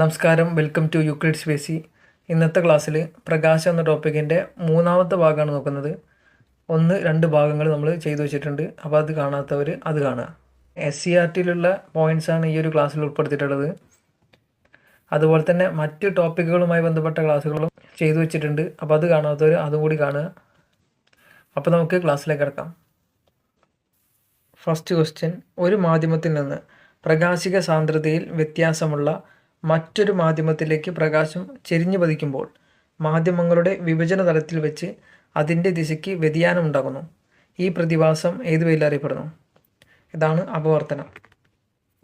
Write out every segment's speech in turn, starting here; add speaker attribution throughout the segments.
Speaker 1: നമസ്കാരം. Welcome to യുക്ലിഡ് Spacey ഇന്നത്തെ ക്ലാസ്സിൽ പ്രകാശം എന്ന ടോപ്പിക്കിന്റെ മൂന്നാമത്തെ ഭാഗമാണ് നോക്കുന്നത്. ഒന്ന് രണ്ട് ഭാഗങ്ങൾ നമ്മൾ ചെയ്തു വെച്ചിട്ടുണ്ട്. അപ്പോൾ അത് കാണാത്തവർ അത് കാണുക. എസ് സി ആർ ടിയിലുള്ള പോയിന്റ്സാണ് ഈ ഒരു ക്ലാസ്സിൽ ഉൾപ്പെടുത്തിയിട്ടുള്ളത്. അതുപോലെ തന്നെ മറ്റ് ടോപ്പിക്കുകളുമായി ബന്ധപ്പെട്ട ക്ലാസ്സുകളും ചെയ്തു വെച്ചിട്ടുണ്ട്. അപ്പോൾ അത് കാണാത്തവർ അതും കൂടി കാണുക. അപ്പോൾ നമുക്ക് ക്ലാസ്സിലേക്ക് കിടക്കാം. ഫസ്റ്റ് ക്വസ്റ്റ്യൻ ഒരു മാധ്യമത്തിൽ നിന്ന് പ്രകാശിക സാന്ദ്രതയിൽ വ്യത്യാസമുള്ള മറ്റൊരു മാധ്യമത്തിലേക്ക് പ്രകാശം ചെരിഞ്ഞു പതിക്കുമ്പോൾ മാധ്യമങ്ങളുടെ വിഭജന തലത്തിൽ വെച്ച് അതിന്റെ ദിശയ്ക്ക് വ്യതിയാനം ഉണ്ടാകുന്നു ഈ പ്രതിഭാസം ഏത് പേരിൽ അറിയപ്പെടുന്നു? ഇതാണ് അപവർത്തനം.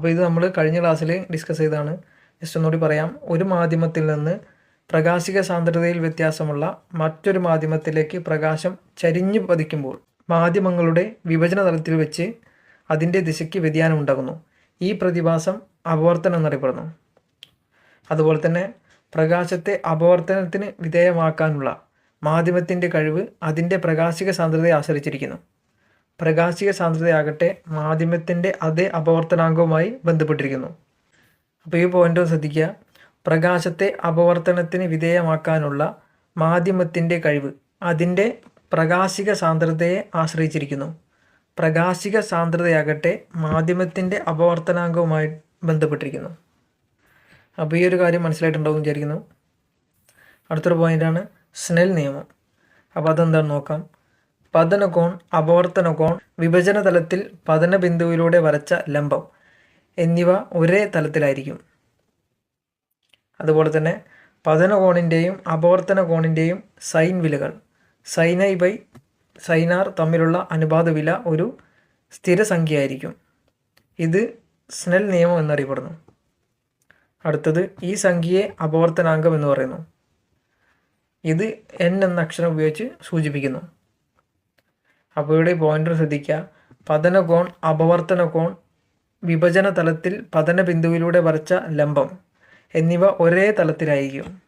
Speaker 1: അപ്പോൾ ഇത് നമ്മൾ കഴിഞ്ഞ ക്ലാസ്സിൽ ഡിസ്കസ് ചെയ്താണ് ജസ്റ്റ് ഒന്നുകൂടി പറയാം. ഒരു മാധ്യമത്തിൽ നിന്ന് പ്രകാശിക സാന്ദ്രതയിൽ വ്യത്യാസമുള്ള മറ്റൊരു മാധ്യമത്തിലേക്ക് പ്രകാശം ചരിഞ്ഞു പതിക്കുമ്പോൾ മാധ്യമങ്ങളുടെ വിഭജന തലത്തിൽ വെച്ച് അതിന്റെ ദിശയ്ക്ക് വ്യതിയാനം ഉണ്ടാകുന്നു ഈ പ്രതിഭാസം അപവർത്തനം എന്നറിയപ്പെടുന്നു. അതുപോലെ തന്നെ പ്രകാശത്തെ അപവർത്തനത്തിന് വിധേയമാക്കാനുള്ള മാധ്യമത്തിന്റെ കഴിവ് അതിന്റെ പ്രകാശിക സാന്ദ്രതയെ ആശ്രയിച്ചിരിക്കുന്നു. പ്രകാശിക സാന്ദ്രതയാകട്ടെ മാധ്യമത്തിന്റെ അതേ അപവർത്തനാംഗവുമായി ബന്ധപ്പെട്ടിരിക്കുന്നു. അപ്പോൾ ഈ പോയിന്റ് ശ്രദ്ധിക്കുക. പ്രകാശത്തെ അപവർത്തനത്തിന് വിധേയമാക്കാനുള്ള മാധ്യമത്തിന്റെ കഴിവ് അതിന്റെ പ്രകാശിക സാന്ദ്രതയെ ആശ്രയിച്ചിരിക്കുന്നു. പ്രകാശിക സാന്ദ്രതയാകട്ടെ മാധ്യമത്തിന്റെ അപവർത്തനാംഗവുമായി ബന്ധപ്പെട്ടിരിക്കുന്നു. അപ്പോൾ ഈ ഒരു കാര്യം മനസ്സിലായിട്ടുണ്ടാവും വിചാരിക്കുന്നു. അടുത്തൊരു പോയിന്റാണ് സ്നെൽ നിയമം. അപ്പോൾ അതെന്താണ് നോക്കാം. പതനകോൺ അപവർത്തനകോൺ വിഭജന തലത്തിൽ പതന ബിന്ദുവിലൂടെ വരച്ച ലംബം എന്നിവ ഒരേ തലത്തിലായിരിക്കും. അതുപോലെ തന്നെ പതന കോണിന്റെയും അപവർത്തന കോണിന്റെയും സൈൻ വിലകൾ sine i by sine r തമ്മിലുള്ള അനുപാത വില ഒരു സ്ഥിരസംഖ്യയായിരിക്കും. ഇത് സ്നെൽ നിയമം എന്നറിയപ്പെടുന്നു. അടുത്തത് ഈ സംഖ്യയെ അപവർത്തനാംഗം എന്ന് പറയുന്നു. ഇത് എൻ എന്ന അക്ഷരം ഉപയോഗിച്ച് സൂചിപ്പിക്കുന്നു. അപ്പോൾ ഇവിടെ പോയിന്റർ ശ്രദ്ധിക്കുക. പതന കോൺ അപവർത്തന കോൺ വിഭജന തലത്തിൽ പതന ബിന്ദുവിലൂടെ വരച്ച ലംബം എന്നിവ ഒരേ തലത്തിലായിരിക്കും.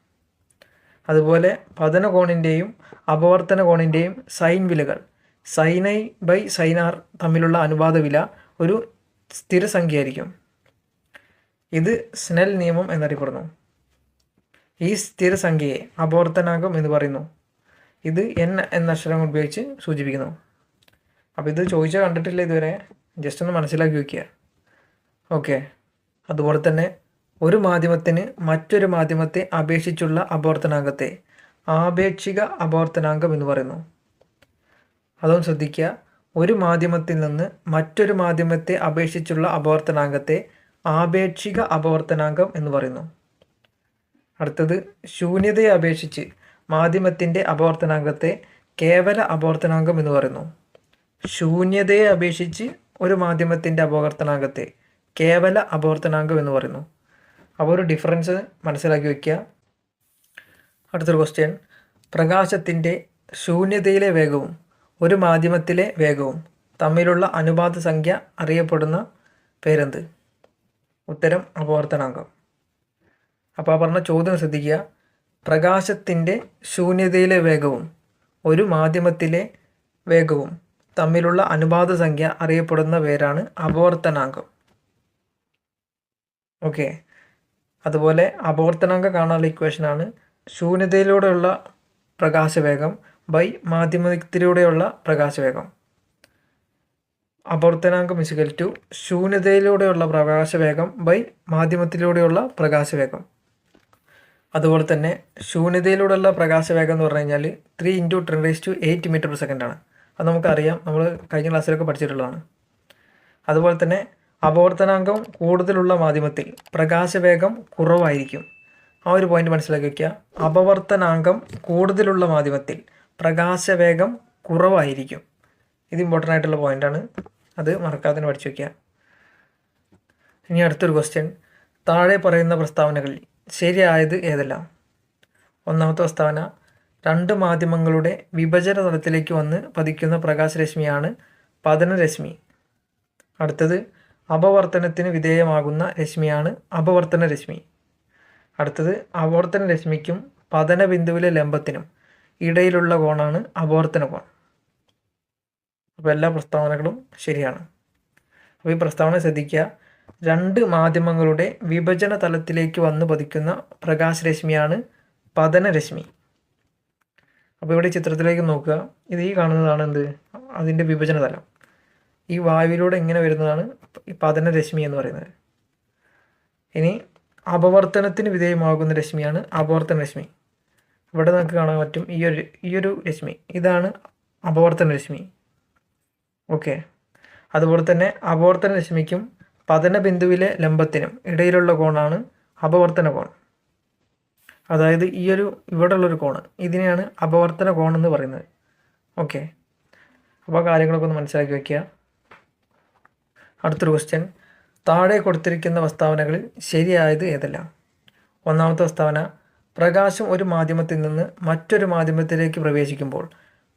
Speaker 1: അതുപോലെ പതന കോണിന്റെയും അപവർത്തന കോണിന്റെയും സൈൻ വിലകൾ sine i by sine r തമ്മിലുള്ള അനുപാത വില ഒരു സ്ഥിരസംഖ്യയായിരിക്കും. ഇത് സ്നെൽ നിയമം എന്നറിയപ്പെടുന്നു. ഈ സ്ഥിരസംഖ്യയെ അപവർത്തനാകം എന്ന് പറയുന്നു. ഇത് എൻ എന്ന അക്ഷരം ഉപയോഗിച്ച് സൂചിപ്പിക്കുന്നു. അപ്പോൾ ഇത് ചോദിച്ചാൽ കണ്ടിട്ടില്ല ഇതുവരെ? ജസ്റ്റ് ഒന്ന് മനസ്സിലാക്കി വയ്ക്കുക ഓക്കെ അതുപോലെ തന്നെ ഒരു മാധ്യമത്തിന് മറ്റൊരു മാധ്യമത്തെ അപേക്ഷിച്ചുള്ള അപവർത്തനാംഗത്തെ ആപേക്ഷിക അപവർത്തനാംഗം എന്ന് പറയുന്നു. അതൊന്ന് ശ്രദ്ധിക്കുക. ഒരു മാധ്യമത്തിൽ നിന്ന് മറ്റൊരു മാധ്യമത്തെ അപേക്ഷിച്ചുള്ള അപവർത്തനാങ്കത്തെ ആപേക്ഷിക അപവർത്തനാങ്കം എന്ന് പറയുന്നു. അടുത്തത് ശൂന്യതയെ അപേക്ഷിച്ച് മാധ്യമത്തിന്റെ അപവർത്തനാങ്കത്തെ കേവല അപവർത്തനാങ്കം എന്ന് പറയുന്നു. ശൂന്യതയെ അപേക്ഷിച്ച് ഒരു മാധ്യമത്തിന്റെ അപവർത്തനാങ്കത്തെ കേവല അപവർത്തനാങ്കം എന്ന് പറയുന്നു. അപ്പോൾ ഒരു ഡിഫറൻസ് മനസ്സിലാക്കി വയ്ക്കുക. അടുത്തൊരു ക്വസ്റ്റ്യൻ പ്രകാശത്തിന്റെ ശൂന്യതയിലെ വേഗവും ഒരു മാധ്യമത്തിലെ വേഗവും തമ്മിലുള്ള അനുപാത സംഖ്യ അറിയപ്പെടുന്ന പേരെന്ത്? ഉത്തരം അപവർത്തനാങ്കം അപ്പോൾ ആ പറഞ്ഞ ചോദ്യം ശ്രദ്ധിക്കുക. പ്രകാശത്തിന്റെ ശൂന്യതയിലെ വേഗവും ഒരു മാധ്യമത്തിലെ വേഗവും തമ്മിലുള്ള അനുപാത സംഖ്യ അറിയപ്പെടുന്ന പേരാണ് അപവർത്തനാങ്കം ഓക്കെ. അതുപോലെ അപവർത്തനാങ്കം കാണാനുള്ള ഇക്വേഷനാണ് ശൂന്യതയിലൂടെയുള്ള പ്രകാശവേഗം ബൈ മാധ്യമത്തിലൂടെയുള്ള പ്രകാശവേഗം. അപവർത്തനാങ്കം ഇസുകൽ ടു ശൂന്യതയിലൂടെയുള്ള പ്രകാശവേഗം ബൈ മാധ്യമത്തിലൂടെയുള്ള പ്രകാശവേഗം. അതുപോലെ തന്നെ ശൂന്യതയിലൂടെയുള്ള പ്രകാശവേഗം എന്ന് പറഞ്ഞു കഴിഞ്ഞാൽ three into ten raise to eight metre per second ആണ്. അത് നമുക്കറിയാം. നമ്മൾ കഴിഞ്ഞ ക്ലാസ്സിലൊക്കെ പഠിച്ചിട്ടുള്ളതാണ്. അതുപോലെ തന്നെ അപവർത്തനാങ്കം കൂടുതലുള്ള മാധ്യമത്തിൽ പ്രകാശവേഗം കുറവായിരിക്കും. ആ ഒരു പോയിന്റ് മനസ്സിലാക്കി വയ്ക്കുക അപവർത്തനാങ്കം കൂടുതലുള്ള മാധ്യമത്തിൽ പ്രകാശവേഗം കുറവായിരിക്കും. ഇത് ഇമ്പോർട്ടന്റ് ആയിട്ടുള്ള പോയിന്റാണ് അത് മറക്കാതെ തന്നെ പഠിച്ചു വയ്ക്കുക ഇനി അടുത്തൊരു ക്വസ്റ്റ്യൻ താഴെ പറയുന്ന പ്രസ്താവനകൾ ശരിയായത് ഏതെല്ലാം? ഒന്നാമത്തെ പ്രസ്താവന രണ്ട് മാധ്യമങ്ങളുടെ വിഭജന തലത്തിലേക്ക് വന്ന് പതിക്കുന്ന പ്രകാശരശ്മിയാണ് പതനരശ്മി അടുത്തത് അപവർത്തനത്തിന് വിധേയമാകുന്ന രശ്മിയാണ് അപവർത്തന രശ്മി. അടുത്തത് അപവർത്തന രശ്മിക്കും പതന ബിന്ദുവിലെ ലംബത്തിനും ഇടയിലുള്ള കോണാണ് അപവർത്തന കോൺ. അപ്പോൾ എല്ലാ പ്രസ്താവനകളും ശരിയാണ്. അപ്പോൾ ഈ പ്രസ്താവന ശ്രദ്ധിക്കുക. രണ്ട് മാധ്യമങ്ങളുടെ വിഭജന തലത്തിലേക്ക് വന്ന് പതിക്കുന്ന പ്രകാശരശ്മിയാണ് പതനരശ്മി അപ്പോൾ ഇവിടെ ചിത്രത്തിലേക്ക് നോക്കുക. ഇത് ഈ കാണുന്നതാണ് എന്ത്? അതിന്റെ വിഭജന തലം. ഈ വായുവിലൂടെ എങ്ങനെ വരുന്നതാണ് ഈ പതനരശ്മി എന്ന് പറയുന്നത്. ഇനി അപവർത്തനത്തിന് വിധേയമാകുന്ന രശ്മിയാണ് അപവർത്തന രശ്മി. ഇവിടെ നമുക്ക് കാണാൻ പറ്റും ഈ ഒരു ഈ ഒരു രശ്മി. ഇതാണ് അപവർത്തന രശ്മി. ഓക്കെ. അതുപോലെ തന്നെ അപവർത്തന രശ്മിക്കും പതന ബിന്ദുവിലെ ലംബത്തിനും ഇടയിലുള്ള കോണാണ് അപവർത്തന കോൺ. അതായത് ഈ ഒരു ഇവിടെ ഉള്ളൊരു കോണ്. ഇതിനെയാണ് അപവർത്തന കോൺ എന്ന് പറയുന്നത്. ഓക്കെ. അപ്പോൾ കാര്യങ്ങളൊക്കെ ഒന്ന് മനസ്സിലാക്കി വയ്ക്കുക. അടുത്തൊരു ക്വസ്റ്റ്യൻ താഴെ കൊടുത്തിരിക്കുന്ന പ്രസ്താവനകളിൽ ശരിയായത് ഏതെല്ലാം? ഒന്നാമത്തെ പ്രസ്താവന പ്രകാശം ഒരു മാധ്യമത്തിൽ നിന്ന് മറ്റൊരു മാധ്യമത്തിലേക്ക് പ്രവേശിക്കുമ്പോൾ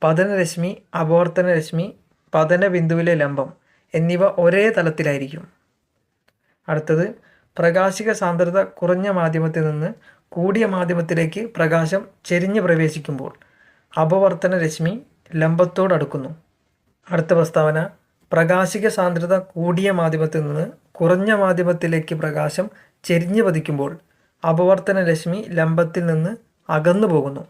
Speaker 1: പതനരശ്മി അപവർത്തന രശ്മി പതന ബിന്ദുവിലെ ലംബം എന്നിവ ഒരേ തലത്തിലായിരിക്കും. അടുത്തത് പ്രകാശിക സാന്ദ്രത കുറഞ്ഞ മാധ്യമത്തിൽ നിന്ന് കൂടിയ മാധ്യമത്തിലേക്ക് പ്രകാശം ചെരിഞ്ഞ് പ്രവേശിക്കുമ്പോൾ അപവർത്തന രശ്മി ലംബത്തോടടുക്കുന്നു അടുത്ത പ്രസ്താവന പ്രകാശിക സാന്ദ്രത കൂടിയ മാധ്യമത്തിൽ നിന്ന് കുറഞ്ഞ മാധ്യമത്തിലേക്ക് പ്രകാശം ചെരിഞ്ഞ് പതിക്കുമ്പോൾ അപവർത്തന രശ്മി ലംബത്തിൽ നിന്ന് അകന്നു പോകുന്നു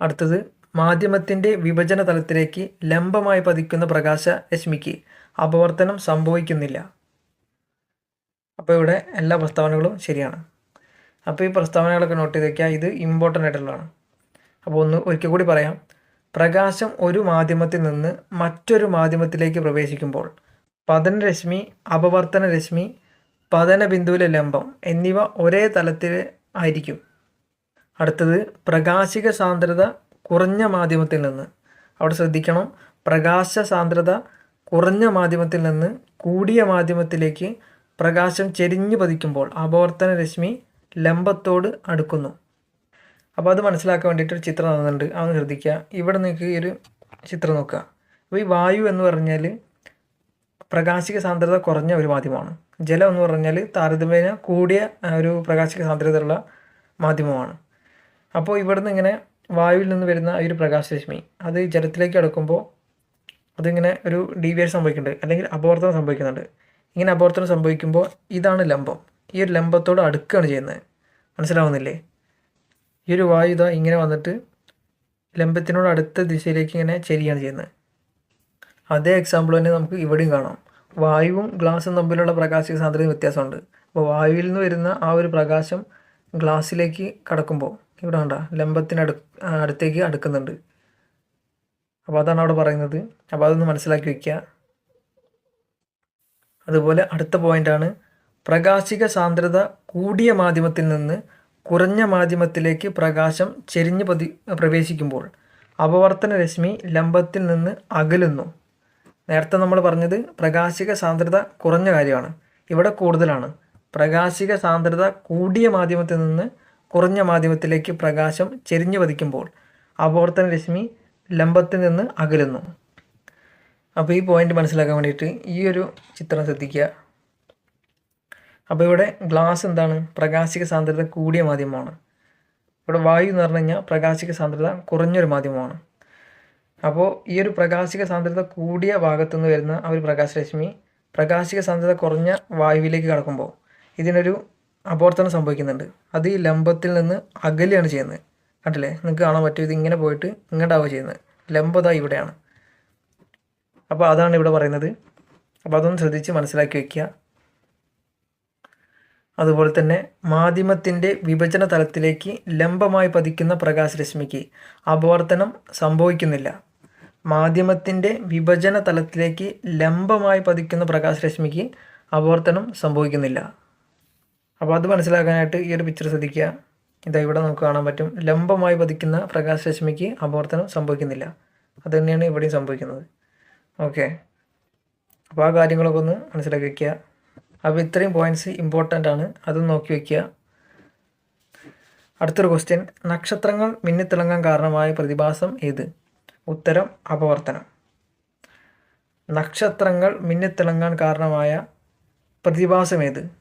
Speaker 1: അടുത്തത് മാധ്യമത്തിന്റെ വിഭജന തലത്തിലേക്ക് ലംബമായി പതിക്കുന്ന പ്രകാശ രശ്മിക്ക് അപവർത്തനം സംഭവിക്കുന്നില്ല. അപ്പോൾ ഇവിടെ എല്ലാ പ്രസ്താവനകളും ശരിയാണ്. അപ്പോൾ ഈ പ്രസ്താവനകളൊക്കെ നോട്ട് ചെയ്ത് വയ്ക്കുക ഇത് ഇമ്പോർട്ടന്റ് ആയിട്ടുള്ളതാണ്. അപ്പോൾ ഒന്ന് ഒരിക്കൽ കൂടി പറയാം. പ്രകാശം ഒരു മാധ്യമത്തിൽ നിന്ന് മറ്റൊരു മാധ്യമത്തിലേക്ക് പ്രവേശിക്കുമ്പോൾ പതനരശ്മി അപവർത്തന രശ്മി പതന ബിന്ദുവിലെ ലംബം എന്നിവ ഒരേ തലത്തിൽ ആയിരിക്കും. അടുത്തത് പ്രകാശിക സാന്ദ്രത കുറഞ്ഞ മാധ്യമത്തിൽ നിന്ന്. അവിടെ ശ്രദ്ധിക്കണം. പ്രകാശ സാന്ദ്രത കുറഞ്ഞ മാധ്യമത്തിൽ നിന്ന് കൂടിയ മാധ്യമത്തിലേക്ക് പ്രകാശം ചെരിഞ്ഞു പതിക്കുമ്പോൾ അപവർത്തന രശ്മി ലംബത്തോട് അടുക്കുന്നു. അപ്പോൾ അത് മനസ്സിലാക്കാൻ വേണ്ടിയിട്ട് ഒരു ചിത്രം തന്നിട്ടുണ്ട്. അതൊന്ന് ശ്രദ്ധിക്കുക. ഇവിടെ നിങ്ങൾക്ക് ഈ ഒരു ചിത്രം നോക്കുക. അപ്പോൾ ഈ വായു എന്ന് പറഞ്ഞാൽ പ്രകാശിക സാന്ദ്രത കുറഞ്ഞ ഒരു മാധ്യമമാണ്. ജലം എന്ന് പറഞ്ഞാൽ താരതമ്യേന കൂടിയ ഒരു പ്രകാശിക സാന്ദ്രതയുള്ള മാധ്യമമാണ്. അപ്പോൾ ഇവിടുന്ന് ഇങ്ങനെ വായുവിൽ നിന്ന് വരുന്ന ഈ ഒരു പ്രകാശരശ്മി അത് ജലത്തിലേക്ക് അടുക്കുമ്പോൾ അതിങ്ങനെ ഒരു ഡീവിയേഷൻ സംഭവിക്കുന്നുണ്ട്. അല്ലെങ്കിൽ അപവർത്തനം സംഭവിക്കുന്നുണ്ട്. ഇങ്ങനെ അപവർത്തനം സംഭവിക്കുമ്പോൾ ഇതാണ് ലംബം. ഈ ഒരു ലംബത്തോട് അടുക്കുകയാണ് ചെയ്യുന്നത്. മനസ്സിലാവുന്നില്ലേ? ഈ ഒരു വായു ഇതാ ഇങ്ങനെ വന്നിട്ട് ലംബത്തിനോട് അടുത്ത ദിശയിലേക്ക് ഇങ്ങനെ ചെരിയാണ് ചെയ്യുന്നത്. അതേ എക്സാമ്പിൾ തന്നെ നമുക്ക് ഇവിടെയും കാണാം. വായുവും ഗ്ലാസും തമ്മിലുള്ള പ്രകാശിക സാന്ദ്രതയും വ്യത്യാസമുണ്ട്. അപ്പോൾ വായുവിൽ നിന്ന് വരുന്ന ആ ഒരു പ്രകാശം ഗ്ലാസ്സിലേക്ക് കടക്കുമ്പോൾ ഇവിടെ വേണ്ട ലംബത്തിന് അടുത്തേക്ക് അടുക്കുന്നുണ്ട്. അപ്പോൾ അതാണ് അവിടെ പറയുന്നത്. അപ്പോൾ അതൊന്ന് മനസ്സിലാക്കി വയ്ക്കുക അതുപോലെ അടുത്ത പോയിന്റാണ് പ്രകാശിക സാന്ദ്രത കൂടിയ മാധ്യമത്തിൽ നിന്ന് കുറഞ്ഞ മാധ്യമത്തിലേക്ക് പ്രകാശം ചെരിഞ്ഞ് പതി പ്രവേശിക്കുമ്പോൾ അപവർത്തന രശ്മി ലംബത്തിൽ നിന്ന് അകലുന്നു. നേരത്തെ നമ്മൾ പറഞ്ഞത് പ്രകാശിക സാന്ദ്രത കുറഞ്ഞ കാര്യമാണ്. ഇവിടെ കൂടുതലാണ്. പ്രകാശിക സാന്ദ്രത കൂടിയ മാധ്യമത്തിൽ നിന്ന് കുറഞ്ഞ മാധ്യമത്തിലേക്ക് പ്രകാശം ചെരിഞ്ഞു പതിക്കുമ്പോൾ അപവർത്തന രശ്മി ലംബത്തിൽ നിന്ന് അകലുന്നു. അപ്പോൾ ഈ പോയിന്റ് മനസ്സിലാക്കാൻ വേണ്ടിയിട്ട് ഈ ഒരു ചിത്രം ശ്രദ്ധിക്കുക. അപ്പോൾ ഇവിടെ ഗ്ലാസ് എന്താണ്? പ്രകാശിക സാന്ദ്രത കൂടിയ മാധ്യമമാണ്. ഇവിടെ വായു എന്ന് പറഞ്ഞു കഴിഞ്ഞാൽ പ്രകാശിക സാന്ദ്രത കുറഞ്ഞൊരു മാധ്യമമാണ്. അപ്പോൾ ഈ ഒരു പ്രകാശിക സാന്ദ്രത കൂടിയ ഭാഗത്തു നിന്ന് വരുന്ന ആ ഒരു പ്രകാശരശ്മി പ്രകാശിക സാന്ദ്രത കുറഞ്ഞ വായുവിലേക്ക് കടക്കുമ്പോൾ ഇതിനൊരു അപവർത്തനം സംഭവിക്കുന്നുണ്ട്. അത് ഈ ലംബത്തിൽ നിന്ന് അകലെയാണ് ചെയ്യുന്നത്. കണ്ടില്ലേ? നിങ്ങൾക്ക് കാണാൻ പറ്റും. ഇത് ഇങ്ങനെ പോയിട്ട് ഇങ്ങോട്ടാവുക ചെയ്യുന്നത്. ലംബത ഇവിടെയാണ്. അപ്പോൾ അതാണ് ഇവിടെ പറയുന്നത്. അപ്പോൾ അതൊന്ന് ശ്രദ്ധിച്ച് മനസ്സിലാക്കി വയ്ക്കുക അതുപോലെ തന്നെ മാധ്യമത്തിന്റെ വിഭജന തലത്തിലേക്ക് ലംബമായി പതിക്കുന്ന പ്രകാശരശ്മിക്ക് അപവർത്തനം സംഭവിക്കുന്നില്ല. മാധ്യമത്തിന്റെ വിഭജന തലത്തിലേക്ക് ലംബമായി പതിക്കുന്ന പ്രകാശരശ്മിക്ക് അപവർത്തനം സംഭവിക്കുന്നില്ല. അപ്പോൾ അത് മനസ്സിലാക്കാനായിട്ട് ഈ ഒരു പിക്ചർ ശ്രദ്ധിക്കുക. ഇതാ ഇവിടെ നമുക്ക് കാണാൻ പറ്റും. ലംബമായി പതിക്കുന്ന പ്രകാശരശ്മിക്ക് അപവർത്തനം സംഭവിക്കുന്നില്ല. അത് തന്നെയാണ് ഇവിടെയും സംഭവിക്കുന്നത്. ഓക്കെ അപ്പോൾ ആ കാര്യങ്ങളൊക്കെ ഒന്ന് മനസ്സിലാക്കി വയ്ക്കുക അപ്പോൾ ഇത്രയും പോയിന്റ്സ് ഇമ്പോർട്ടന്റ് ആണ്. അതും നോക്കി വയ്ക്കുക അടുത്തൊരു ക്വസ്റ്റ്യൻ നക്ഷത്രങ്ങൾ മിന്നിത്തിളങ്ങാൻ കാരണമായ പ്രതിഭാസം ഏത്? ഉത്തരം അപവർത്തനം. നക്ഷത്രങ്ങൾ മിന്നിത്തിളങ്ങാൻ കാരണമായ പ്രതിഭാസം ഏത്?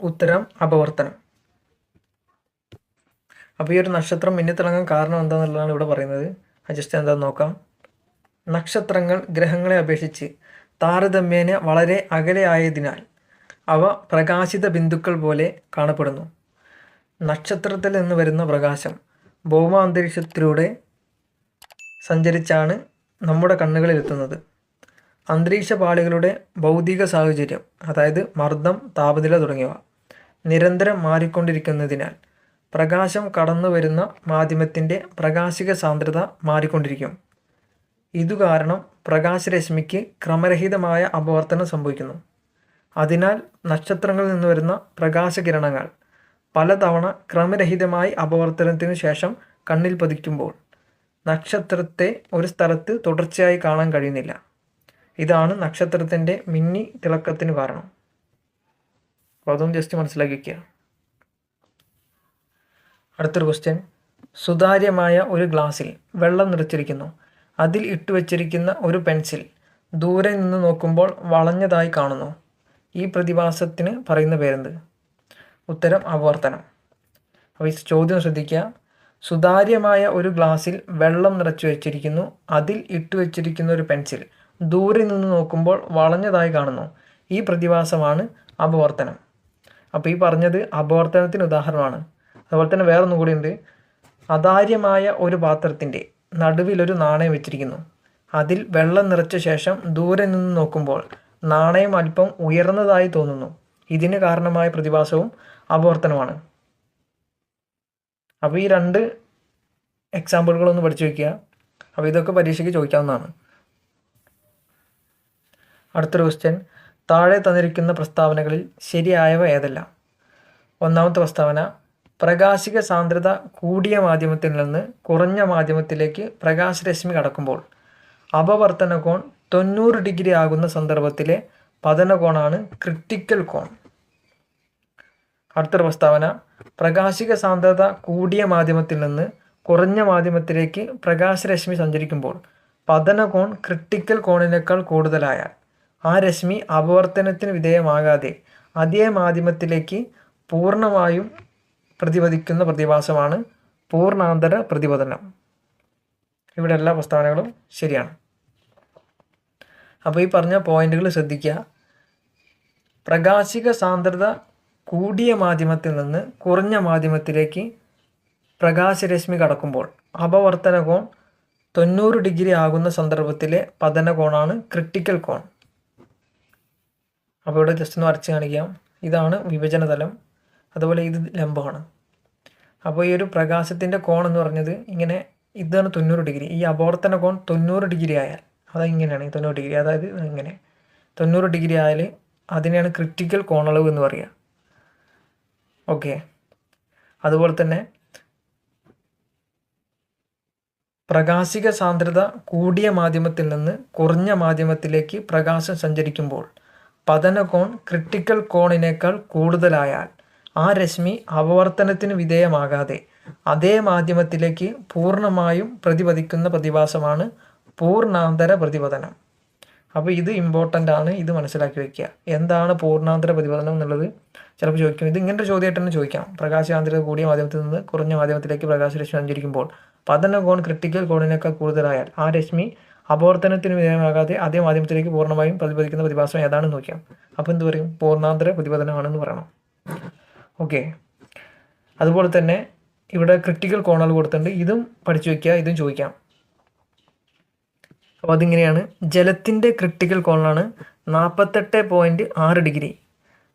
Speaker 1: ഉത്തരം അപവർത്തനം. അപ്പോൾ ഈ ഒരു നക്ഷത്രം മിന്നിത്തിളങ്ങാൻ കാരണം എന്താണെന്നുള്ളതാണ് ഇവിടെ പറയുന്നത്. അജസ്റ്റ് ജസ്റ്റ് എന്താണെന്ന് നോക്കാം. നക്ഷത്രങ്ങൾ ഗ്രഹങ്ങളെ അപേക്ഷിച്ച് താരതമ്യേന വളരെ അകലെ ആയതിനാൽ അവ പ്രകാശിത ബിന്ദുക്കൾ പോലെ കാണപ്പെടുന്നു. നക്ഷത്രത്തിൽ നിന്ന് വരുന്ന പ്രകാശം ഭൗമാന്തരീക്ഷത്തിലൂടെ സഞ്ചരിച്ചാണ് നമ്മുടെ കണ്ണുകളിലെത്തുന്നത് അന്തരീക്ഷ പാളികളുടെ ഭൗതിക സാഹചര്യം അതായത് മർദ്ദം താപനില തുടങ്ങിയവ നിരന്തരം മാറിക്കൊണ്ടിരിക്കുന്നതിനാൽ പ്രകാശം കടന്നു വരുന്ന മാധ്യമത്തിന്റെ പ്രകാശിക സാന്ദ്രത മാറിക്കൊണ്ടിരിക്കും. ഇതുകാരണം പ്രകാശരശ്മിക്ക് ക്രമരഹിതമായ അപവർത്തനം സംഭവിക്കുന്നു. അതിനാൽ നക്ഷത്രങ്ങളിൽ നിന്ന് വരുന്ന പ്രകാശകിരണങ്ങൾ പലതവണ ക്രമരഹിതമായി അപവർത്തനത്തിനു ശേഷം കണ്ണിൽ പതിക്കുമ്പോൾ നക്ഷത്രത്തെ ഒരു സ്ഥലത്ത് തുടർച്ചയായി കാണാൻ കഴിയുന്നില്ല. ഇതാണ് നക്ഷത്രത്തിന്റെ മിന്നി തിളക്കത്തിന് കാരണം. അപ്പോൾ അതും ജസ്റ്റ് മനസ്സിലാക്കി വയ്ക്കുക അടുത്തൊരു ക്വസ്റ്റ്യൻ സുതാര്യമായ ഒരു ഗ്ലാസ്സിൽ വെള്ളം നിറച്ചിരിക്കുന്നു. അതിൽ ഇട്ടുവച്ചിരിക്കുന്ന ഒരു പെൻസിൽ ദൂരെ നിന്ന് നോക്കുമ്പോൾ വളഞ്ഞതായി കാണുന്നു. ഈ പ്രതിഭാസത്തിന് പറയുന്ന പേരെന്ത്? ഉത്തരം അപവർത്തനം അപ്പോൾ ഈ ചോദ്യം ശ്രദ്ധിക്കുക. സുതാര്യമായ ഒരു ഗ്ലാസ്സിൽ വെള്ളം നിറച്ചു വച്ചിരിക്കുന്നു. അതിൽ ഇട്ടുവച്ചിരിക്കുന്ന ഒരു പെൻസിൽ ദൂരെ നിന്ന് നോക്കുമ്പോൾ വളഞ്ഞതായി കാണുന്നു. ഈ പ്രതിഭാസമാണ് അപവർത്തനം. അപ്പോൾ ഈ പറഞ്ഞത് അപവർത്തനത്തിന് ഉദാഹരണമാണ്. അതുപോലെ തന്നെ വേറൊന്നും കൂടി ഉണ്ട്. അതാര്യമായ ഒരു പാത്രത്തിന്റെ നടുവിലൊരു നാണയം വെച്ചിരിക്കുന്നു. അതിൽ വെള്ളം നിറച്ച ശേഷം ദൂരെ നിന്ന് നോക്കുമ്പോൾ നാണയം അല്പം ഉയർന്നതായി തോന്നുന്നു. ഇതിന് കാരണമായ പ്രതിഭാസവും അപവർത്തനമാണ് അപ്പോൾ ഈ രണ്ട് എക്സാമ്പിളുകളൊന്ന് പഠിച്ചു വയ്ക്കുക അപ്പോൾ ഇതൊക്കെ പരീക്ഷയ്ക്ക് ചോദിക്കാവുന്നതാണ്. അടുത്തൊരു ക്വസ്റ്റ്യൻ താഴെ തന്നിരിക്കുന്ന പ്രസ്താവനകളിൽ ശരിയായവ ഏതെല്ലാം? ഒന്നാമത്തെ പ്രസ്താവന പ്രകാശിക സാന്ദ്രത കൂടിയ മാധ്യമത്തിൽ നിന്ന് കുറഞ്ഞ മാധ്യമത്തിലേക്ക് പ്രകാശരശ്മി കടക്കുമ്പോൾ അപവർത്തന കോൺ തൊണ്ണൂറ് ഡിഗ്രി ആകുന്ന സന്ദർഭത്തിലെ പതന കോണാണ് ക്രിട്ടിക്കൽ കോൺ. അടുത്തൊരു പ്രസ്താവന പ്രകാശിക സാന്ദ്രത കൂടിയ മാധ്യമത്തിൽ നിന്ന് കുറഞ്ഞ മാധ്യമത്തിലേക്ക് പ്രകാശരശ്മി സഞ്ചരിക്കുമ്പോൾ പതന കോൺ ക്രിട്ടിക്കൽ കോണിനേക്കാൾ കൂടുതലായാൽ ആ രശ്മി അപവർത്തനത്തിന് വിധേയമാകാതെ അതേ മാധ്യമത്തിലേക്ക് പൂർണമായും പ്രതിപദിക്കുന്ന പ്രതിഭാസമാണ് പൂർണാന്തര പ്രതിപതനം. ഇവിടെ എല്ലാ പ്രസ്താവനകളും ശരിയാണ്. അപ്പോൾ ഈ പറഞ്ഞ പോയിന്റുകൾ ശ്രദ്ധിക്കുക പ്രകാശിക സാന്ദ്രത കൂടിയ മാധ്യമത്തിൽ നിന്ന് കുറഞ്ഞ മാധ്യമത്തിലേക്ക് പ്രകാശരശ്മി കടക്കുമ്പോൾ അപവർത്തന കോൺ തൊണ്ണൂറ് ഡിഗ്രി ആകുന്ന സന്ദർഭത്തിലെ പതന കോണാണ് ക്രിട്ടിക്കൽ കോൺ. അപ്പോൾ ഇവിടെ ജസ്റ്റ് ഒന്ന് വരച്ച് കാണിക്കാം. ഇതാണ് വിഭജന തലം അതുപോലെ ഇത് ലംബമാണ്. അപ്പോൾ ഈ ഒരു പ്രകാശത്തിന്റെ കോൺ എന്ന് പറഞ്ഞത് ഇങ്ങനെ ഇതാണ് തൊണ്ണൂറ് ഡിഗ്രി. ഈ അപവർത്തന കോൺ തൊണ്ണൂറ് ഡിഗ്രി ആയാൽ അത് ഇങ്ങനെയാണ് ഈ തൊണ്ണൂറ് ഡിഗ്രി. അതായത് ഇങ്ങനെ. തൊണ്ണൂറ് ഡിഗ്രി ആയാൽ അതിനെയാണ് ക്രിറ്റിക്കൽ കോണളവ് എന്ന് പറയുക ഓക്കെ. അതുപോലെ തന്നെ പ്രകാശിക സാന്ദ്രത കൂടിയ മാധ്യമത്തിൽ നിന്ന് കുറഞ്ഞ മാധ്യമത്തിലേക്ക് പ്രകാശം സഞ്ചരിക്കുമ്പോൾ പതന കോൺ ക്രിട്ടിക്കൽ കോണിനേക്കാൾ കൂടുതലായാൽ ആ രശ്മി അപവർത്തനത്തിന് വിധേയമാകാതെ അതേ മാധ്യമത്തിലേക്ക് പൂർണമായും പ്രതിപതിക്കുന്ന പ്രതിഭാസമാണ് പൂർണാന്തര പ്രതിപതനം. അപ്പോൾ ഇത് ഇമ്പോർട്ടന്റ് ആണ് ഇത് മനസ്സിലാക്കി വയ്ക്കുക എന്താണ് പൂർണാന്തര പ്രതിപതനം എന്നുള്ളത്? ചിലപ്പോൾ ചോദിക്കും. ഇത് ഇങ്ങനത്തെ ചോദ്യമായിട്ട് തന്നെ ചോദിക്കാം. പ്രകാശാന്തരത കൂടിയ മാധ്യമത്തിൽ നിന്ന് കുറഞ്ഞ മാധ്യമത്തിലേക്ക് പ്രകാശരശ്മി സഞ്ചരിക്കുമ്പോൾ പതന കോൺ ക്രിട്ടിക്കൽ കോണിനേക്കാൾ കൂടുതലായാൽ ആ രശ്മി അപവർത്തനത്തിന് വിധേയമാകാതെ അതേ മാധ്യമത്തിലേക്ക് പൂർണമായും പ്രതിപദിക്കുന്ന പ്രതിഭാസം ഏതാണെന്ന് നോക്കിയാൽ അപ്പോൾ എന്ത് പറയും? പൂർണാന്തര പ്രതിപദനമാണെന്ന് പറയണം. ഓക്കെ. അതുപോലെ തന്നെ ഇവിടെ ക്രിട്ടിക്കൽ കോണൽ കൊടുത്തിട്ടുണ്ട്. ഇതും പഠിച്ചു വയ്ക്കുക ഇതും ചോദിക്കാം. അപ്പോൾ അതിങ്ങനെയാണ്. ജലത്തിന്റെ ക്രിട്ടിക്കൽ കോണാണ് നാൽപ്പത്തെട്ട് പോയിന്റ് ആറ് ഡിഗ്രി.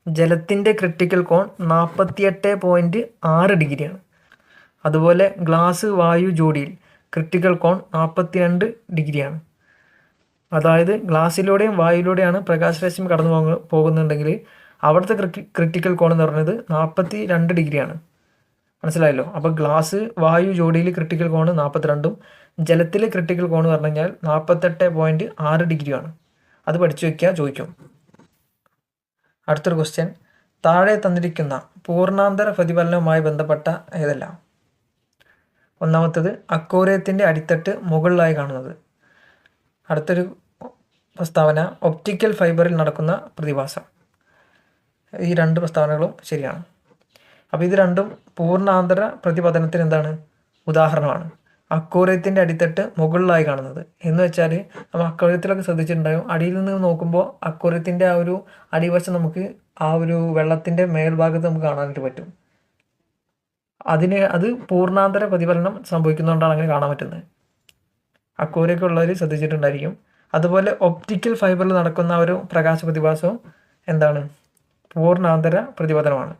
Speaker 1: ജലത്തിന്റെ ക്രിട്ടിക്കൽ കോൺ നാൽപ്പത്തിയെട്ട് പോയിന്റ് ആറ് ഡിഗ്രിയാണ്. അതുപോലെ ഗ്ലാസ് വായു ജോഡിയിൽ ക്രിട്ടിക്കൽ കോൺ നാൽപ്പത്തി രണ്ട് ഡിഗ്രിയാണ്. അതായത് ഗ്ലാസ്സിലൂടെയും വായുവിലൂടെയാണ് പ്രകാശരശ്മി കടന്നു പോകുന്ന പോകുന്നുണ്ടെങ്കിൽ അവിടുത്തെ ക്രിട്ടിക്കൽ കോൺ എന്ന് പറയുന്നത് നാൽപ്പത്തി രണ്ട് ഡിഗ്രിയാണ്. മനസ്സിലായല്ലോ? അപ്പോൾ ഗ്ലാസ് വായു ജോഡിയിൽ ക്രിട്ടിക്കൽ കോൺ നാൽപ്പത്തിരണ്ടും ജലത്തിലെ ക്രിട്ടിക്കൽ കോൺ എന്ന് പറഞ്ഞു കഴിഞ്ഞാൽ നാൽപ്പത്തെട്ട് പോയിന്റ് ആറ് ഡിഗ്രിയാണ്. അത് പഠിച്ചു വയ്ക്കുക ചോദിക്കും. അടുത്തൊരു ക്വസ്റ്റ്യൻ താഴെ തന്നിരിക്കുന്ന പൂർണാന്തര പ്രതിഫലനവുമായി ബന്ധപ്പെട്ട ഏതെല്ലാം? ഒന്നാമത്തത് അക്കോറിയത്തിന്റെ അടിത്തട്ട് മുകളിലായി കാണുന്നത്. അടുത്തൊരു പ്രസ്താവന ഒപ്റ്റിക്കൽ ഫൈബറിൽ നടക്കുന്ന പ്രതിഭാസം. ഈ രണ്ട് പ്രസ്താവനകളും ശരിയാണ്. അപ്പോൾ ഇത് രണ്ടും പൂർണാന്തര പ്രതിപതനത്തിന് എന്താണ്? ഉദാഹരണമാണ്. അക്കോറിയത്തിന്റെ അടിത്തട്ട് മുകളിലായി കാണുന്നത്. എന്ന് വെച്ചാൽ നമ്മൾ അക്കോറിയത്തിലൊക്കെ ശ്രദ്ധിച്ചിട്ടുണ്ടാകും. അടിയിൽ നിന്ന് നോക്കുമ്പോൾ അക്കോറിയത്തിന്റെ ആ ഒരു അടിവശം നമുക്ക് ആ ഒരു വെള്ളത്തിന്റെ മേൽഭാഗത്ത് നമുക്ക് കാണാനായിട്ട് പറ്റും. അതിന് അത് പൂർണാന്തര പ്രതിഫലനം സംഭവിക്കുന്നതുകൊണ്ടാണ് അങ്ങനെ കാണാൻ പറ്റുന്നത്. അക്കൂരയൊക്കെ ഉള്ളവർ ശ്രദ്ധിച്ചിട്ടുണ്ടായിരിക്കും. അതുപോലെ ഒപ്റ്റിക്കൽ ഫൈബറിൽ നടക്കുന്ന ഒരു പ്രകാശ പ്രതിഭാസവും എന്താണ്? പൂർണാന്തര പ്രതിപതനമാണ്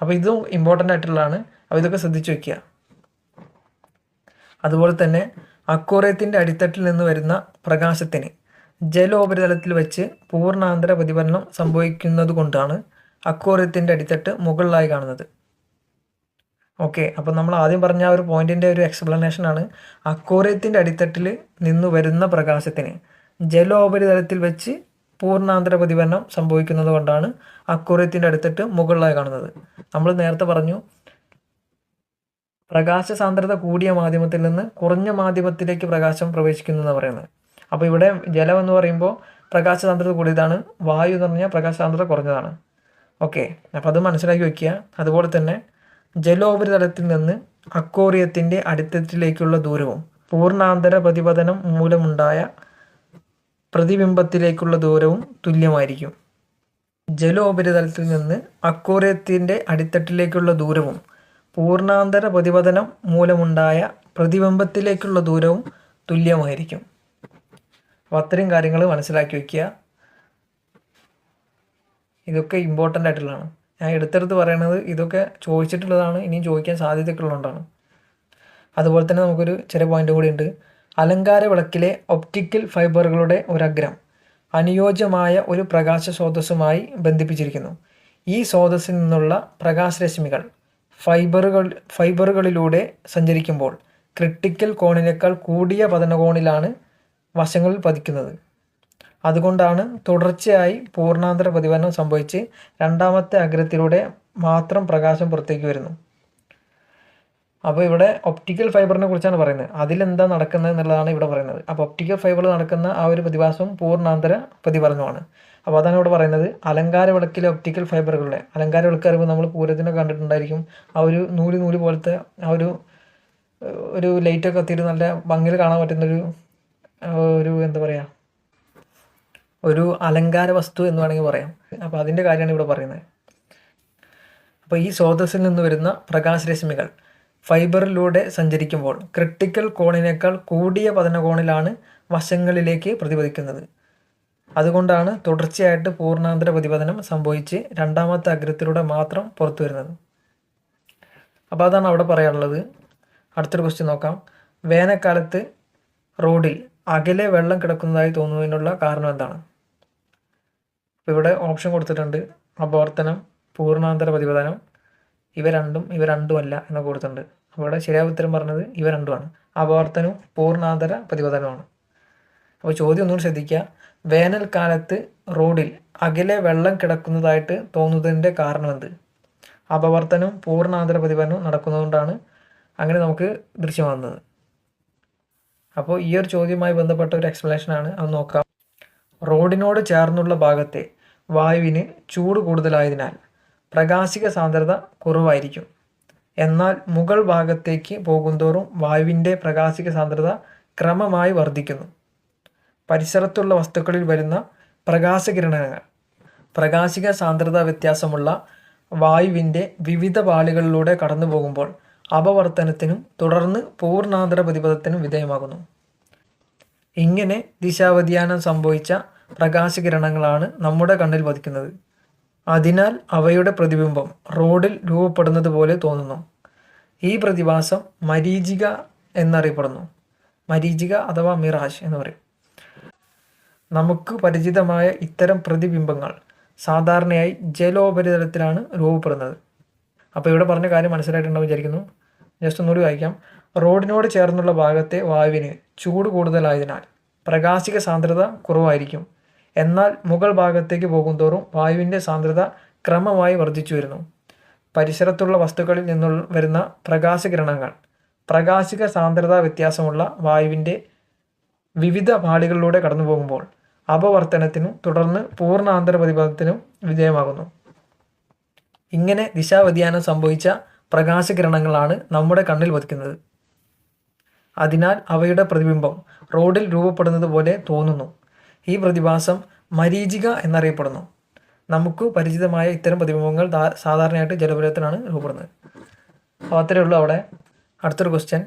Speaker 1: അപ്പോൾ ഇതും ഇമ്പോർട്ടന്റ് ആയിട്ടുള്ളതാണ്. അപ്പോൾ ഇതൊക്കെ ശ്രദ്ധിച്ചു വയ്ക്കുക അതുപോലെ തന്നെ അക്കൂറയത്തിന്റെ അടിത്തട്ടിൽ നിന്ന് വരുന്ന പ്രകാശത്തിന് ജലോപരിതലത്തിൽ വെച്ച് പൂർണാന്തര പ്രതിഫലനം സംഭവിക്കുന്നത് കൊണ്ടാണ് അക്കൂറയത്തിന്റെ അടിത്തട്ട് മുകളിലായി കാണുന്നത്. ഓക്കെ അപ്പോൾ നമ്മൾ ആദ്യം പറഞ്ഞ ആ ഒരു പോയിന്റിന്റെ ഒരു എക്സ്പ്ലനേഷൻ ആണ് അക്കൂറയത്തിന്റെ അടിത്തട്ടിൽ നിന്ന് വരുന്ന പ്രകാശത്തിന്. ജലോപരിതലത്തിൽ വെച്ച് പൂർണാന്തര പ്രതിഫലനം സംഭവിക്കുന്നത് കൊണ്ടാണ് അക്കോറിയത്തിന്റെ അടിത്തട്ട് മുകളിലായി കാണുന്നത്. നമ്മൾ നേരത്തെ പറഞ്ഞു പ്രകാശ സാന്ദ്രത കൂടിയ മാധ്യമത്തിൽ നിന്ന് കുറഞ്ഞ മാധ്യമത്തിലേക്ക് പ്രകാശം പ്രവേശിക്കുന്നു എന്ന് പറയുന്നത്. അപ്പോൾ ഇവിടെ ജലം എന്ന് പറയുമ്പോൾ പ്രകാശ സാന്ദ്രത കൂടിയതാണ് വായു എന്ന് പറഞ്ഞാൽ പ്രകാശ സാന്ദ്രത കുറഞ്ഞതാണ്. ഓക്കെ അപ്പോൾ അത് മനസ്സിലാക്കി വയ്ക്കുക അതുപോലെ തന്നെ ജലോപരിതലത്തിൽ നിന്ന് അക്കോറിയത്തിന്റെ അടിത്തട്ടിലേക്കുള്ള ദൂരവും പൂർണാന്തര പ്രതിപതനം മൂലമുണ്ടായ പ്രതിബിംബത്തിലേക്കുള്ള ദൂരവും തുല്യമായിരിക്കും. ജലോപരിതലത്തിൽ നിന്ന് അക്കോറിയത്തിന്റെ അടിത്തട്ടിലേക്കുള്ള ദൂരവും പൂർണാന്തര പ്രതിപതനം മൂലമുണ്ടായ പ്രതിബിംബത്തിലേക്കുള്ള ദൂരവും തുല്യമായിരിക്കും. അപ്പോൾ അത്രയും കാര്യങ്ങൾ മനസ്സിലാക്കി വയ്ക്കുക ഇതൊക്കെ ഇമ്പോർട്ടന്റ് ആയിട്ടുള്ളതാണ്. ഞാൻ എടുത്തെടുത്ത് പറയണത് ഇതൊക്കെ ചോദിച്ചിട്ടുള്ളതാണ് ഇനിയും ചോദിക്കാൻ സാധ്യതയൊക്കെയുള്ളതുകൊണ്ടാണ്. അതുപോലെ തന്നെ നമുക്കൊരു ചെറിയ പോയിന്റ് കൂടി ഉണ്ട്. അലങ്കാര വിളക്കിലെ ഒപ്റ്റിക്കൽ ഫൈബറുകളുടെ ഒരഗ്രം അനുയോജ്യമായ ഒരു പ്രകാശ സ്രോതസ്സുമായി ബന്ധിപ്പിച്ചിരിക്കുന്നു. ഈ സ്രോതസ്സിൽ നിന്നുള്ള പ്രകാശരശ്മികൾ ഫൈബറുകൾ ഫൈബറുകളിലൂടെ സഞ്ചരിക്കുമ്പോൾ ക്രിട്ടിക്കൽ കോണിനേക്കാൾ കൂടിയ പതനകോണിലാണ് വശങ്ങളിൽ പതിക്കുന്നത്. അതുകൊണ്ടാണ് തുടർച്ചയായി പൂർണാന്തര പ്രതിഫലനം സംഭവിച്ച് രണ്ടാമത്തെ അഗ്രത്തിലൂടെ മാത്രം പ്രകാശം പുറത്തേക്ക് വരുന്നു. അപ്പോൾ ഇവിടെ ഒപ്റ്റിക്കൽ ഫൈബറിനെ കുറിച്ചാണ് പറയുന്നത്. അതിലെന്താ നടക്കുന്നത് എന്നുള്ളതാണ് ഇവിടെ പറയുന്നത്. അപ്പോൾ ഒപ്റ്റിക്കൽ ഫൈബറിൽ നടക്കുന്ന ആ ഒരു പ്രതിഭാസം പൂർണാന്തര പ്രതിഫലനമാണ്. അപ്പോൾ അതാണ് ഇവിടെ പറയുന്നത്. അലങ്കാര വിളക്കിലെ ഒപ്റ്റിക്കൽ ഫൈബറുകളുടെ അലങ്കാര വിളക്ക് പറയുമ്പോൾ നമ്മൾ പൂരത്തിനെ കണ്ടിട്ടുണ്ടായിരിക്കും. ആ ഒരു നൂൽ നൂൽ പോലത്തെ ആ ഒരു ഒരു ലൈറ്റൊക്കെ എത്തിയിട്ട് നല്ല ഭംഗിയിൽ കാണാൻ പറ്റുന്നൊരു ഒരു എന്താ പറയുക ഒരു അലങ്കാര വസ്തു എന്ന് വേണമെങ്കിൽ പറയാം. അപ്പോൾ അതിന്റെ കാര്യമാണ് ഇവിടെ പറയുന്നത്. അപ്പോൾ ഈ സ്രോതസ്സിൽ നിന്ന് വരുന്ന പ്രകാശരശ്മികൾ ഫൈബറിലൂടെ സഞ്ചരിക്കുമ്പോൾ ക്രിട്ടിക്കൽ കോണിനേക്കാൾ കൂടിയ പതനകോണിലാണ് വശങ്ങളിലേക്ക് പ്രതിപദിക്കുന്നത് അതുകൊണ്ടാണ് തുടർച്ചയായിട്ട് പൂർണാന്തര പ്രതിപതനം സംഭവിച്ച് രണ്ടാമത്തെ അഗ്രത്തിലൂടെ മാത്രം പുറത്തു വരുന്നത്. അപ്പോൾ അതാണ് അവിടെ പറയാനുള്ളത്. അടുത്തൊരു ക്വസ്റ്റ്യൻ നോക്കാം. വേനൽക്കാലത്ത് റോഡിൽ അകലെ വെള്ളം കിടക്കുന്നതായി തോന്നുന്നതിനുള്ള കാരണം എന്താണ്? ഇവിടെ ഓപ്ഷൻ കൊടുത്തിട്ടുണ്ട്. അപവർത്തനം പൂർണാന്തര പ്രതിപതനം ഇവ രണ്ടും ഇവ രണ്ടുമല്ല എന്ന് കൊടുത്തിട്ടുണ്ട്. അപ്പോൾ ഇവിടെ ശരിയായ ഉത്തരം പറഞ്ഞത് ഇവ രണ്ടുമാണ്. അപവർത്തനവും പൂർണാന്തര പ്രതിപതനമാണ് അപ്പോൾ ചോദ്യം ഒന്നുകൂടി ശ്രദ്ധിക്കുക. വേനൽക്കാലത്ത് റോഡിൽ അകലെ വെള്ളം കിടക്കുന്നതായിട്ട് തോന്നുന്നതിന്റെ കാരണം എന്ത്? അപവർത്തനവും പൂർണാന്തര പ്രതിഫലനവും നടക്കുന്നതുകൊണ്ടാണ് അങ്ങനെ നമുക്ക് ദൃശ്യമാകുന്നത്. അപ്പോൾ ഈ ഒരു ചോദ്യവുമായി ബന്ധപ്പെട്ട ഒരു എക്സ്പ്ലനേഷൻ ആണ്. അത് നോക്കാം. റോഡിനോട് ചേർന്നുള്ള ഭാഗത്തെ വായുവിന് ചൂട് കൂടുതലായതിനാൽ പ്രകാശിക സാന്ദ്രത കുറവായിരിക്കും. എന്നാൽ മുകൾ ഭാഗത്തേക്ക് പോകുന്തോറും വായുവിന്റെ പ്രകാശിക സാന്ദ്രത ക്രമമായി വർദ്ധിക്കുന്നു. പരിസരത്തുള്ള വസ്തുക്കളിൽ വരുന്ന പ്രകാശകിരണങ്ങൾ. പ്രകാശിക സാന്ദ്രത വ്യത്യാസമുള്ള വായുവിന്റെ വിവിധ പാളികളിലൂടെ കടന്നു പോകുമ്പോൾ അപവർത്തനത്തിനും തുടർന്ന് പൂർണാന്തര പ്രതിപദത്തിനും വിധേയമാകുന്നു. ഇങ്ങനെ ദിശാവ്യതിയാനം സംഭവിച്ച പ്രകാശകിരണങ്ങളാണ് നമ്മുടെ കണ്ണിൽ പതിക്കുന്നത്. അതിനാൽ അവയുടെ പ്രതിബിംബം റോഡിൽ രൂപപ്പെടുന്നത് പോലെ തോന്നുന്നു. ഈ പ്രതിഭാസം മരീചിക എന്നറിയപ്പെടുന്നു. മരീചിക അഥവാ മിറാജ് എന്ന് പറയും. നമുക്ക് പരിചിതമായ ഇത്തരം പ്രതിബിംബങ്ങൾ സാധാരണയായി ജലോപരിതലത്തിലാണ് രൂപപ്പെടുന്നത്. അപ്പോൾ ഇവിടെ പറഞ്ഞ കാര്യം മനസ്സിലായിട്ടുണ്ടാവും വിചാരിക്കുന്നു. ജസ്റ്റ് ഒന്നുകൂടി വായിക്കാം. റോഡിനോട് ചേർന്നുള്ള ഭാഗത്തെ വായുവിന് ചൂട് കൂടുതലായതിനാൽ പ്രകാശിക സാന്ദ്രത കുറവായിരിക്കും. എന്നാൽ മുകൾ ഭാഗത്തേക്ക് പോകുന്തോറും വായുവിന്റെ സാന്ദ്രത ക്രമമായി വർദ്ധിച്ചു വരുന്നു. പരിസരത്തുള്ള വസ്തുക്കളിൽ നിന്നുള്ള വരുന്ന പ്രകാശകിരണങ്ങൾ പ്രകാശിക സാന്ദ്രത വ്യത്യാസമുള്ള വായുവിന്റെ വിവിധ പാളികളിലൂടെ കടന്നു പോകുമ്പോൾ അപവർത്തനത്തിനും തുടർന്ന് പൂർണാന്തര പ്രതിപദത്തിനും വിധേയമാകുന്നു. ഇങ്ങനെ ദിശാവ്യതിയാനം സംഭവിച്ച പ്രകാശകിരണങ്ങളാണ് നമ്മുടെ കണ്ണിൽ പതിക്കുന്നത്. അതിനാൽ അവയുടെ പ്രതിബിംബം റോഡിൽ രൂപപ്പെടുന്നത് പോലെ തോന്നുന്നു. ഈ പ്രതിഭാസം മരീചിക എന്നറിയപ്പെടുന്നു. നമുക്ക് പരിചിതമായ ഇത്തരം പ്രതിബിംബങ്ങൾ സാധാരണയായിട്ട് ജലപുരത്തിലാണ് രൂപപ്പെടുന്നത്. അപ്പോൾ അത്രയേ ഉള്ളൂ അവിടെ. അടുത്തൊരു ക്വസ്റ്റ്യൻ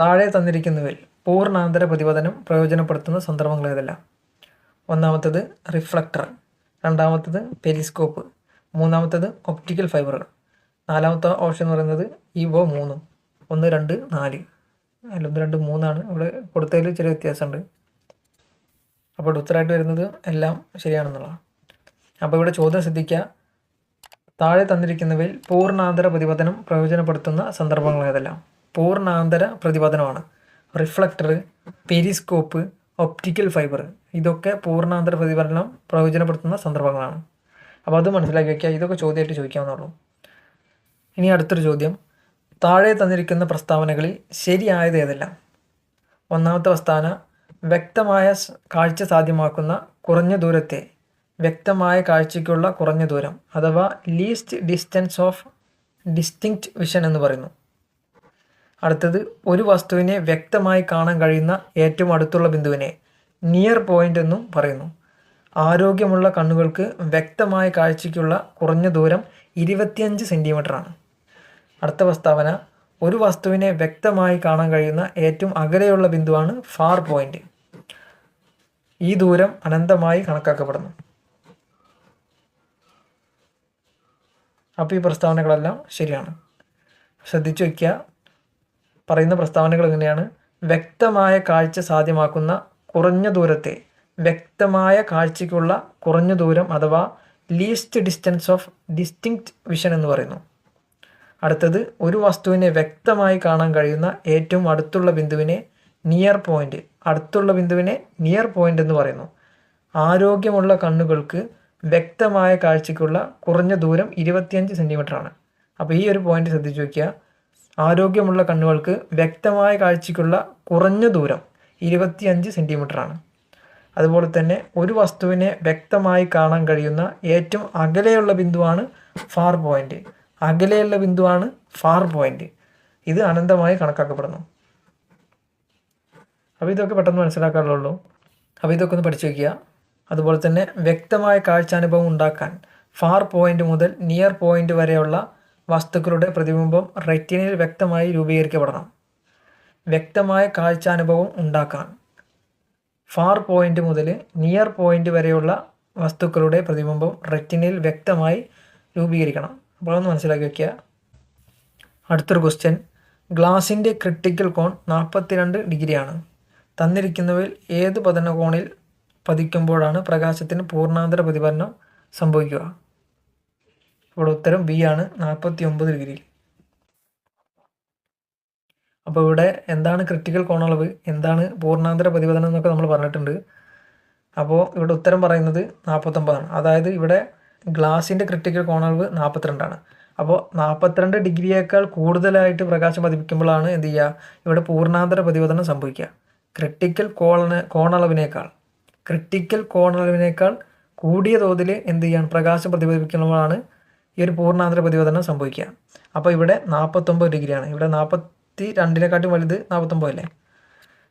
Speaker 1: താഴെ തന്നിരിക്കുന്നവയിൽ പൂർണാന്തര പ്രതിപതനം പ്രയോജനപ്പെടുത്തുന്ന സന്ദർഭങ്ങൾ ഏതെല്ലാം? ഒന്നാമത്തത് റിഫ്ലക്ടർ രണ്ടാമത്തത് പെരിസ്കോപ്പ് മൂന്നാമത്തത് ഒപ്റ്റിക്കൽ ഫൈബറുകൾ നാലാമത്തെ ഓപ്ഷൻ എന്ന് പറയുന്നത് ഇവോ മൂന്നും. ഒന്ന് രണ്ട് നാല്. അല്ല ഒന്ന് രണ്ട് മൂന്നാണ്. ഇവിടെ കൊടുത്തതിൽ ചെറിയ വ്യത്യാസമുണ്ട്. അപ്പോൾ ഉത്തരമായിട്ട് വരുന്നത് എല്ലാം ശരിയാണെന്നുള്ളതാണ്. അപ്പോൾ ഇവിടെ ചോദ്യം ശ്രദ്ധിക്കുക. താഴെ തന്നിരിക്കുന്നവയിൽ പൂർണാന്തര പ്രതിപതനം പ്രയോജനപ്പെടുത്തുന്ന സന്ദർഭങ്ങൾ ഏതെല്ലാം? പൂർണാന്തര പ്രതിപതനമാണ് റിഫ്ലക്ടർ പെരിസ്കോപ്പ് ഒപ്റ്റിക്കൽ ഫൈബർ ഇതൊക്കെ പൂർണാന്തര പ്രതിപതനം പ്രയോജനപ്പെടുത്തുന്ന സന്ദർഭങ്ങളാണ്. അപ്പോൾ അത് മനസ്സിലാക്കി വയ്ക്കുക ഇതൊക്കെ ചോദ്യമായിട്ട് ചോദിക്കാവുന്നുള്ളൂ ഇനി അടുത്തൊരു ചോദ്യം. താഴെ തന്നിരിക്കുന്ന പ്രസ്താവനകളിൽ ശരിയായത് ഏതെല്ലാം? ഒന്നാമത്തെ പ്രസ്താവന വ്യക്തമായ കാഴ്ച സാധ്യമാക്കുന്ന കുറഞ്ഞ ദൂരത്തെ വ്യക്തമായ കാഴ്ചയ്ക്കുള്ള കുറഞ്ഞ ദൂരം അഥവാ least distance of distinct vision എന്ന് പറയുന്നു. അടുത്തത് ഒരു വസ്തുവിനെ വ്യക്തമായി കാണാൻ കഴിയുന്ന ഏറ്റവും അടുത്തുള്ള ബിന്ദുവിനെ നിയർ പോയിന്റ് എന്നും പറയുന്നു. ആരോഗ്യമുള്ള കണ്ണുകൾക്ക് വ്യക്തമായ കാഴ്ചയ്ക്കുള്ള കുറഞ്ഞ ദൂരം ഇരുപത്തിയഞ്ച് സെന്റിമീറ്ററാണ് അടുത്ത പ്രസ്താവന ഒരു വസ്തുവിനെ വ്യക്തമായി കാണാൻ കഴിയുന്ന ഏറ്റവും അകലെയുള്ള ബിന്ദുവാണ് ഫാർ പോയിന്റ് ഈ ദൂരം അനന്തമായി കണക്കാക്കപ്പെടുന്നു. അപ്പോൾ ഈ പ്രസ്താവനകളെല്ലാം ശരിയാണ്. ശ്രദ്ധിച്ചു വയ്ക്കുക പറയുന്ന പ്രസ്താവനകൾ എങ്ങനെയാണ് വ്യക്തമായ കാഴ്ച സാധ്യമാക്കുന്ന കുറഞ്ഞ ദൂരത്തെ വ്യക്തമായ കാഴ്ചയ്ക്കുള്ള കുറഞ്ഞ ദൂരം അഥവാ least distance of distinct vision എന്ന് പറയുന്നു. അടുത്തത് ഒരു വസ്തുവിനെ വ്യക്തമായി കാണാൻ കഴിയുന്ന ഏറ്റവും അടുത്തുള്ള ബിന്ദുവിനെ നിയർ പോയിന്റ് അടുത്തുള്ള ബിന്ദുവിനെ നിയർ പോയിന്റ് എന്ന് പറയുന്നു. ആരോഗ്യമുള്ള കണ്ണുകൾക്ക് വ്യക്തമായ കാഴ്ചയ്ക്കുള്ള കുറഞ്ഞ ദൂരം ഇരുപത്തിയഞ്ച് ആണ്. അപ്പോൾ ഈ ഒരു പോയിന്റ് ശ്രദ്ധിച്ചു നോക്കിയാൽ ആരോഗ്യമുള്ള കണ്ണുകൾക്ക് വ്യക്തമായ കാഴ്ചയ്ക്കുള്ള കുറഞ്ഞ ദൂരം ഇരുപത്തിയഞ്ച് ആണ്. അതുപോലെ തന്നെ ഒരു വസ്തുവിനെ വ്യക്തമായി കാണാൻ കഴിയുന്ന ഏറ്റവും അകലെയുള്ള ബിന്ദുവാണ് ഫാർ പോയിന്റ് അകലെയുള്ള ബിന്ദുവാണ് ഫാർ പോയിന്റ് ഇത് അനന്തമായി കണക്കാക്കപ്പെടുന്നു. അപ്പോൾ ഇതൊക്കെ പെട്ടെന്ന് മനസ്സിലാക്കാനുള്ളൂ. അപ്പോൾ ഇതൊക്കെ ഒന്ന് പഠിച്ചു വയ്ക്കുക അതുപോലെ തന്നെ വ്യക്തമായ കാഴ്ചാനുഭവം ഉണ്ടാക്കാൻ ഫാർ പോയിന്റ് മുതൽ നിയർ പോയിന്റ് വരെയുള്ള വസ്തുക്കളുടെ പ്രതിബിംബം റെറ്റിനയിൽ വ്യക്തമായി രൂപീകരിക്കപ്പെടണം. വ്യക്തമായ കാഴ്ചാനുഭവം ഉണ്ടാക്കാൻ. ഫാർ പോയിന്റ് മുതൽ നിയർ പോയിന്റ് വരെയുള്ള വസ്തുക്കളുടെ പ്രതിബിംബം റെറ്റിനയിൽ വ്യക്തമായി രൂപീകരിക്കണം. അപ്പോൾ അതൊന്ന് മനസ്സിലാക്കി വയ്ക്കുക അടുത്തൊരു ക്വസ്റ്റ്യൻ ഗ്ലാസിന്റെ ക്രിട്ടിക്കൽ കോൺ നാൽപ്പത്തിരണ്ട് ഡിഗ്രിയാണ്. തന്നിരിക്കുന്നവയിൽ ഏത് പതന കോണിൽ പതിക്കുമ്പോഴാണ് പ്രകാശത്തിന് പൂർണാന്തര പ്രതിഫലനം സംഭവിക്കുക? ഇവിടെ ഉത്തരം ബി ആണ്. നാൽപ്പത്തി ഒമ്പത് ഡിഗ്രി അപ്പോൾ ഇവിടെ എന്താണ് ക്രിട്ടിക്കൽ കോണളവ് എന്താണ് പൂർണാന്തര പ്രതിപതനം എന്നൊക്കെ നമ്മൾ പറഞ്ഞിട്ടുണ്ട്. അപ്പോൾ ഇവിടെ ഉത്തരം പറയുന്നത് നാൽപ്പത്തൊമ്പതാണ് അതായത് ഇവിടെ ഗ്ലാസിന്റെ ക്രിട്ടിക്കൽ കോണളവ് നാൽപ്പത്തിരണ്ടാണ് അപ്പോൾ നാൽപ്പത്തിരണ്ട് ഡിഗ്രിയേക്കാൾ കൂടുതലായിട്ട് പ്രകാശം പതിപ്പിക്കുമ്പോഴാണ് എന്ത് ചെയ്യുക? ഇവിടെ പൂർണാന്തര പ്രതിപതനം സംഭവിക്കുക. ക്രിട്ടിക്കൽ കോണ കോണളവിനേക്കാൾ ക്രിട്ടിക്കൽ കോണളവിനേക്കാൾ കൂടിയ തോതിൽ എന്ത് ചെയ്യാൻ പ്രകാശം പ്രതിപതിപ്പിക്കുമ്പോഴാണ് ഈ ഒരു പൂർണാന്തര പ്രതിപതനം സംഭവിക്കുക. അപ്പോൾ ഇവിടെ നാൽപ്പത്തൊമ്പത് ഡിഗ്രിയാണ്. ഇവിടെ നാൽപ്പത്തി രണ്ടിനെക്കാട്ടും വലുത് നാൽപ്പത്തൊമ്പത് അല്ലേ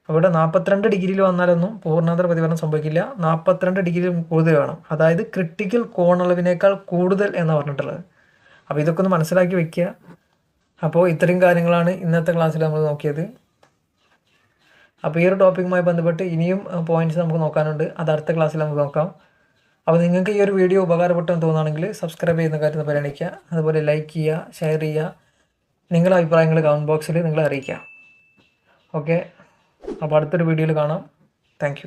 Speaker 1: അപ്പോൾ ഇവിടെ നാൽപ്പത്തിരണ്ട് ഡിഗ്രിയിൽ വന്നാലൊന്നും പൂർണാന്തര പ്രതിഫലനം സംഭവിക്കില്ല. നാൽപ്പത്തിരണ്ട് ഡിഗ്രി കൂടുതൽ വേണം. അതായത് ക്രിട്ടിക്കൽ കോണളവിനേക്കാൾ കൂടുതൽ എന്ന് പറഞ്ഞിട്ടുള്ളത്. അപ്പോൾ ഇതൊക്കെ ഒന്ന് മനസ്സിലാക്കി വെക്കുക അപ്പോൾ ഇത്രയും കാര്യങ്ങളാണ് ഇന്നത്തെ ക്ലാസ്സിൽ നമ്മൾ നോക്കിയത്. അപ്പോൾ ഈ ഒരു ടോപ്പിക്കുമായി ബന്ധപ്പെട്ട് ഇനിയും പോയിന്റ്സ് നമുക്ക് നോക്കാനുണ്ട്. അത് അടുത്ത ക്ലാസ്സിൽ നമുക്ക് നോക്കാം. അപ്പോൾ നിങ്ങൾക്ക് ഈ ഒരു വീഡിയോ ഉപകാരപ്പെട്ടെന്ന് തോന്നുകയാണെങ്കിൽ സബ്സ്ക്രൈബ് ചെയ്യുന്ന കാര്യം പരിഗണിക്കുക. അതുപോലെ ലൈക്ക് ചെയ്യുക ഷെയർ ചെയ്യുക. നിങ്ങളുടെ അഭിപ്രായങ്ങൾ കമന്റ് ബോക്സിൽ നിങ്ങൾ അറിയിക്കാം ഓക്കെ അപ്പോൾ അടുത്തൊരു വീഡിയോയിൽ കാണാം. താങ്ക്